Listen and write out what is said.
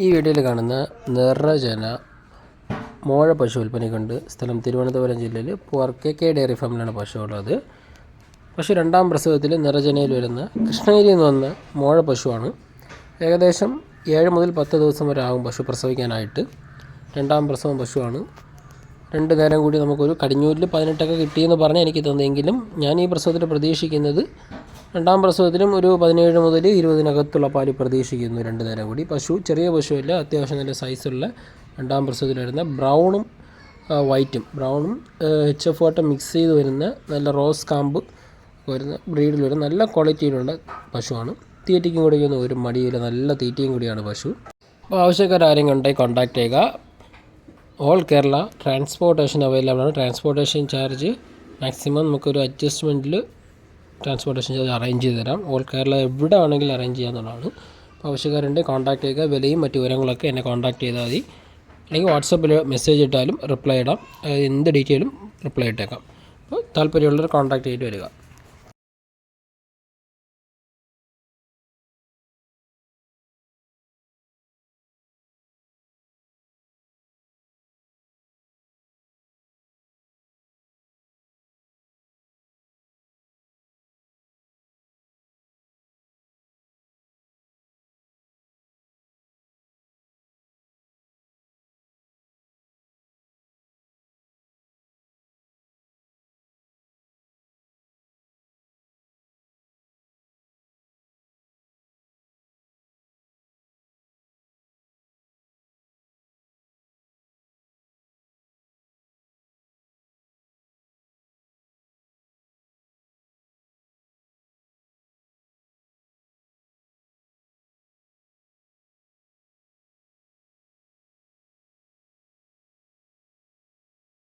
ഈ വീഡിയോയിൽ കാണുന്ന നിറജന മോഴ പശു വിൽപ്പനയ്ക്കുണ്ട് സ്ഥലം തിരുവനന്തപുരം ജില്ലയിൽ പുറക്കെ കെ ഡയറി ഫാമിലാണ് പശു ഉള്ളത് പശു രണ്ടാം പ്രസവത്തിൽ നിറജനയിൽ വരുന്ന കൃഷ്ണഗിരിയിൽ നിന്ന് വന്ന മോഴ പശുവാണ്. ഏകദേശം ഏഴ് മുതൽ പത്ത് ദിവസം വരെ ആകും പശു പ്രസവിക്കാനായിട്ട്. രണ്ടാം പ്രസവം പശുവാണ്. രണ്ട് നേരം കൂടി നമുക്കൊരു കടിഞ്ഞൂരിൽ പതിനെട്ടൊക്കെ കിട്ടിയെന്ന് പറഞ്ഞാൽ എനിക്ക് തന്നെങ്കിലും ഞാൻ ഈ പ്രസവത്തിൽ പ്രതീക്ഷിക്കുന്നത് രണ്ടാം പ്രസവത്തിലും ഒരു പതിനേഴ് മുതൽ ഇരുപതിനകത്തുള്ള പാൽ പ്രതീക്ഷിക്കുന്നു രണ്ട് നേരം കൂടി. പശു ചെറിയ പശുവല്ല അത്യാവശ്യം നല്ല സൈസുള്ള രണ്ടാം പ്രസവത്തിൽ വരുന്ന ബ്രൗണും വൈറ്റും ബ്രൗണും എച്ച് എഫ് വാട്ടം മിക്സ് ചെയ്ത് വരുന്ന നല്ല റോസ് കാമ്പ് വരുന്ന ബ്രീഡിൽ വരുന്ന നല്ല ക്വാളിറ്റിയിലുള്ള പശുവാണ്. തീറ്റയ്ക്കും കൂടിയൊന്നും ഒരു മടിയില്ല നല്ല തീറ്റയും കൂടിയാണ് പശു. അപ്പോൾ ആവശ്യക്കാർ ആരെങ്കിലും ഉണ്ടെങ്കിൽ കോൺടാക്ട് ചെയ്യുക. ഓൾ കേരള ട്രാൻസ്പോർട്ടേഷൻ അവൈലബിൾ ആണ്. ട്രാൻസ്പോർട്ടേഷൻ ചാർജ് മാക്സിമം നമുക്കൊരു അഡ്ജസ്റ്റ്മെന്റിൽ ട്രാൻസ്പോർട്ടേഷൻ ചാർജ് അറേഞ്ച് ചെയ്ത് തരാം ഓൾ കേരള എവിടെ ആണെങ്കിലും അറേഞ്ച് ചെയ്യാവുന്നതാണ്. അപ്പോൾ ആവശ്യക്കാരുണ്ട് കോൺടാക്ട് ചെയ്യുക. വിലയും മറ്റു വിവരങ്ങളൊക്കെ എന്നെ കോൺടാക്ട് ചെയ്താൽ മതി. അല്ലെങ്കിൽ വാട്സപ്പിൽ മെസ്സേജ് ഇട്ടാലും റിപ്ലൈ ഇടാം. എന്ത് ഡീറ്റെയിലും റിപ്ലൈ ഇട്ടേക്കാം. അപ്പോൾ താല്പര്യമുള്ളവർ കോൺടാക്ട് ചെയ്തിട്ട് വരിക.